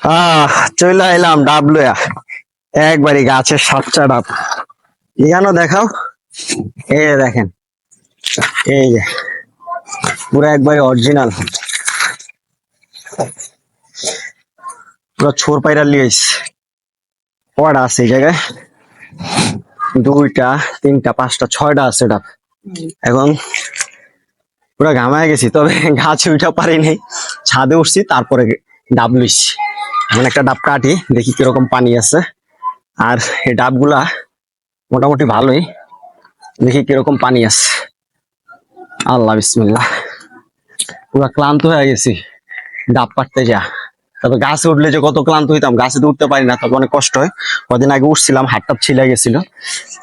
আহ, চলে এলাম ডাব লয়া একবারই গাছের সাতটা ডাব। এখানে দেখাও? এই দেখেন। এই যে। পুরো একবারে অরিজিনাল পুরো ছোর পাইরা লিয়েছ কটা আছে এই জায়গায়? দুইটা, তিনটা, পাঁচটা, ছয়টা আছে ডাব। এখন পুরো ঘামায় গেছি, তবে গাছে উঠা পারি নাই ছাদে উঠছি, তারপরে ডাব লইছি। এখন একটা ডাব কাটি, দেখি কীরকম পানি আছে। আর এই ডাবগুলা মোটামুটি ভালোই। দেখি কীরকম পানি আছে। আল্লাহ, বিসমিল্লাহ। পুরো ক্লান্ত হয়ে গেছি ডাব পাড়তে যা তবে গাছে উঠলে যে কত ক্লান্ত হইতাম, গাছে তো উঠতে পারি না, তবে অনেক কষ্ট হয়। কদিন আগে উঠছিলাম হাতটা ছিলে গেছিল।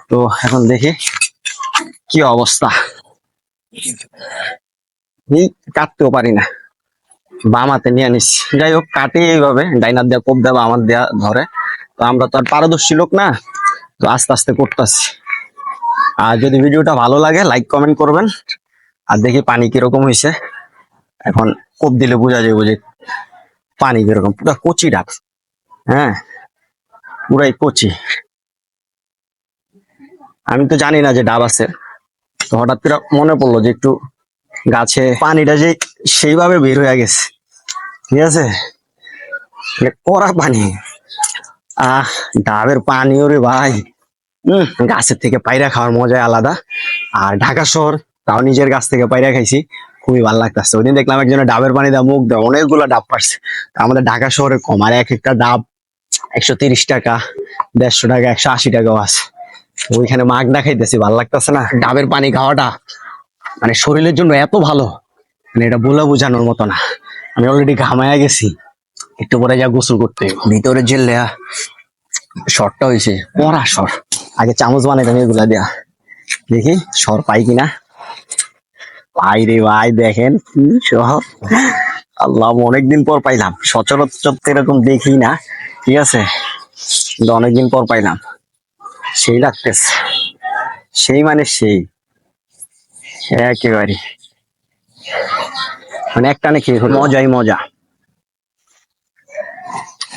তো এখন দেখি কি অবস্থা। কাটতেও পারি না। বামাতে নিয়ে নিস। যাই হোক কাটে এইভাবে, ডাইনার দেওয়া কোপ দেওয়া আমার দেওয়া ধরে। তো আমরা তো আর পারদর্শী লোক না, তো আস্তে আস্তে করতেছি। আর যদি ভিডিওটা ভালো লাগে লাইক কমেন্ট করবেন। আর দেখি পানি কীরকম হয়েছে এখন কোপ দিলে বোঝা যাবে যে পানি কীরকম, পুরো কচি ডাক। হ্যাঁ পুরাই কচি। আমি তো জানি না যে ডাব আছে। তো হঠাৎ করে মনে পড়ল যে একটু গাছে পানিটা যে সেইভাবে বের হয়ে গেছে। ঠিক আছে? মানে কড়া পানি। আহ, ডাবের পানি ওরে ভাই। হম গাছের থেকে পায়রা খাওয়ার মজাই আলাদা। আর ঢাকা শহর, তাও নিজের গাছ থেকে পায়রা খাইছি। খুবই ভালো লাগতেছে। ওইদিন দেখলাম একজনের ডাবের পানি দেওয়া মুখ দেওয়া অনেকগুলো ডাব পারছে আমাদের ঢাকা শহরে কম, আর এক একটা ডাব একশো তিরিশ টাকা, দেড়শো টাকা, একশো আশি টাকাও আছে। ওইখানে মাগনা খাইতেছি, ভালো লাগতেছে না? ডাবের পানি খাওয়াটা। মানে শরীরের জন্য এত ভালো। মানে এটা বলে বোঝানোর মতো না। আমি অলরেডি ঘামায়া গেছি। একটু পরে যা গোসল করতে ভিতরে যে লেয়া শর্টটা হয়েছে পড়া শর। আগে চামচ বানাইতাম এগুলা দেয়া। দেখি সর পাই কিনা। ভাই রে ভাই, দেখেন কি সর আল্লাহ অনেকদিন পর পাইলাম। সচরাচর এরকম দেখি না। ঠিক আছে? অনেকদিন পর পাইলাম। সেই লাগতেছে। সেই মানে সেই। একেবারে। মানে খেয়ে ফেলব। মজাই মজা।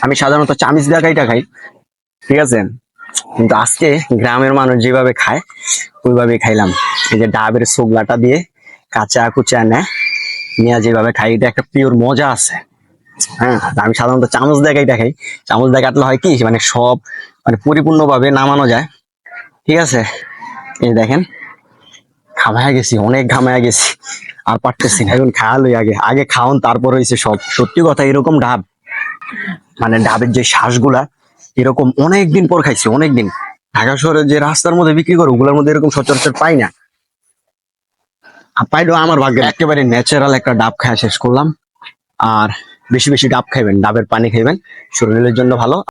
আমি সাধারণত চামিচ দিয়ে কাইটা খাই, ঠিক আছে? কিন্তু আজকে গ্রামের মানুষ যেভাবে খায় ওইভাবে খাইলাম। এই যে ডাবের সোগলাটা দিয়ে কাঁচা কুচা নেয় নিয়ে যেভাবে খাই, এটা একটা পিওর মজা আছে। হ্যাঁ আমি সাধারণত চামচ দিয়ে কাইটা খাই। চামচ দিয়ে হয় কি মানে সব মানে পরিপূর্ণভাবে নামানো যায়। ঠিক আছে? এই দেখেন ঘামায়া গেছি, অনেক ঘামায়া গেছি। আর পারতেছি না, এখন খাওয়ালই আগে। আগে খাওন তারপর হয়েছে সব। সত্যি কথা, এরকম ডাব মানে ডাবের যে শ্বাসগুলা, এরকম অনেক দিন পর খাইছি, অনেক দিন। ঢাকা শহরে যে রাস্তার মধ্যে বিক্রি করে, ওগুলোর মধ্যে এরকম সচরাচর পাই না। আর পাইলেও আমার ভাগ্যে একেবারে ন্যাচারাল একটা ডাব খাওয়া শেষ করলাম। আর বেশি বেশি ডাব খাইবেন, ডাবের পানি খাইবেন। শরীরের জন্য ভালো।